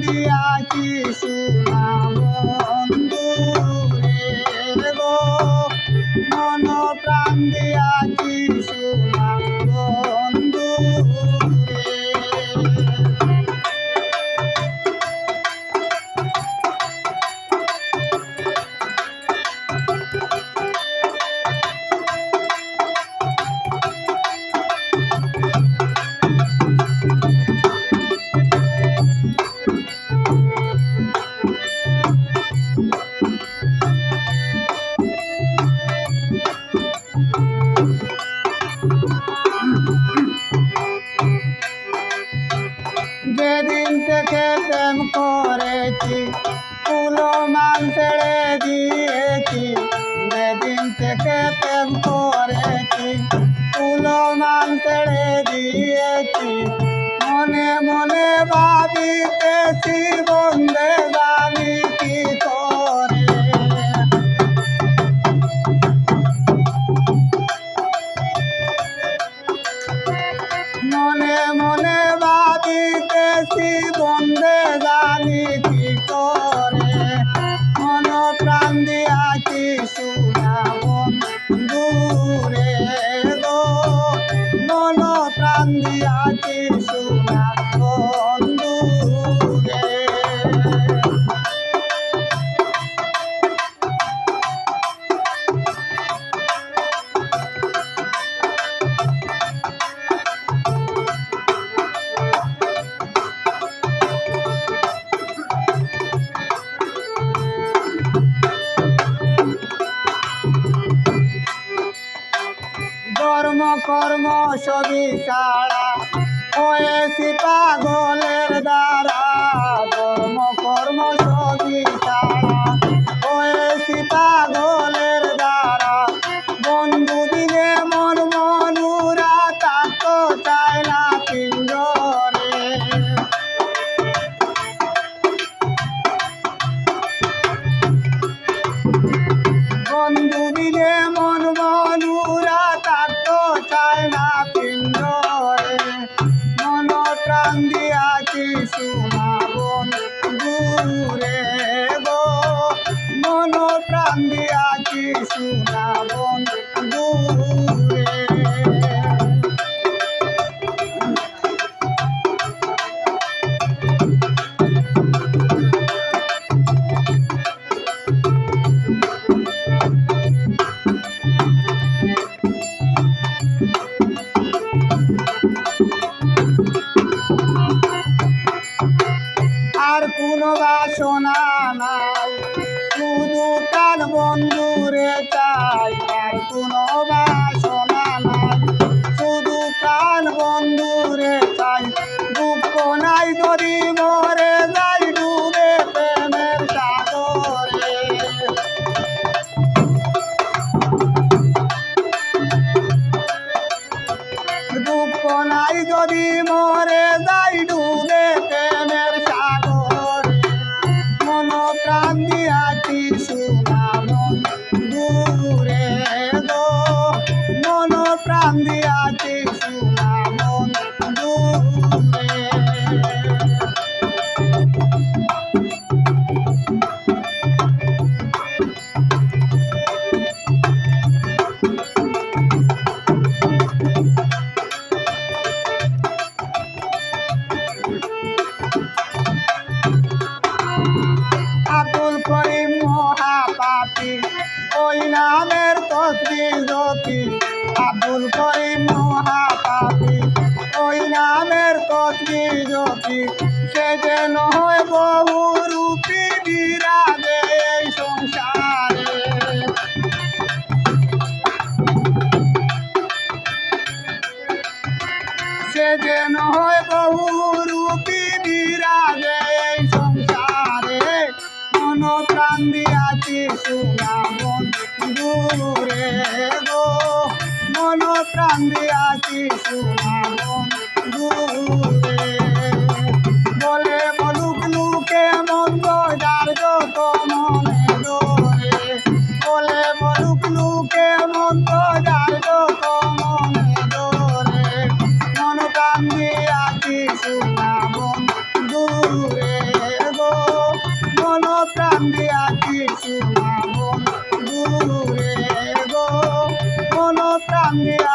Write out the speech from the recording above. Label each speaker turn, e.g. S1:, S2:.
S1: দিয়াছি সোনা বন্ধু প্রাণ দিয়াছি যেদিন থেকে প্রেম করেছি কুলো মান ছেড়ে দিয়েছি। যেদিন থেকে প্রেম করেছি কুলো মান ছেড়ে দিয়েছি। মনে মনে ভাবিতেছি ধর্ম কর্ম সবই ছাড়া। হয়েছি পাগলের দ্বারা ধর্ম কর্ম সবই প্রাণ দিয়া কি বন্ধুরে আর বন্ধুরে চাই আর কোনো বাসনা নাই। শুধু প্রাণ বন্ধুরে চাই, দুঃখ নাই যদি মরে যাই ডুবে প্রেমের সাগরে। দুঃখ নাই যদি মরে যাই ডুবে প্রেমের ওই নামের তসবি জ্যোতি, আব্দুল করিম মহাপাপি। ওই নামের তসবি জ্যোতি, সে যেন হয় বহু রূপী বিরাজে এই সংসারে। সে যেন হয় বহু রূপী বিরাজে এই সংসারে। মন প্রাণ দিয়াছি সোনা বন্ধুরে গো মন প্রাণ দিয়াছি সোনা বন্ধুরে Yeah.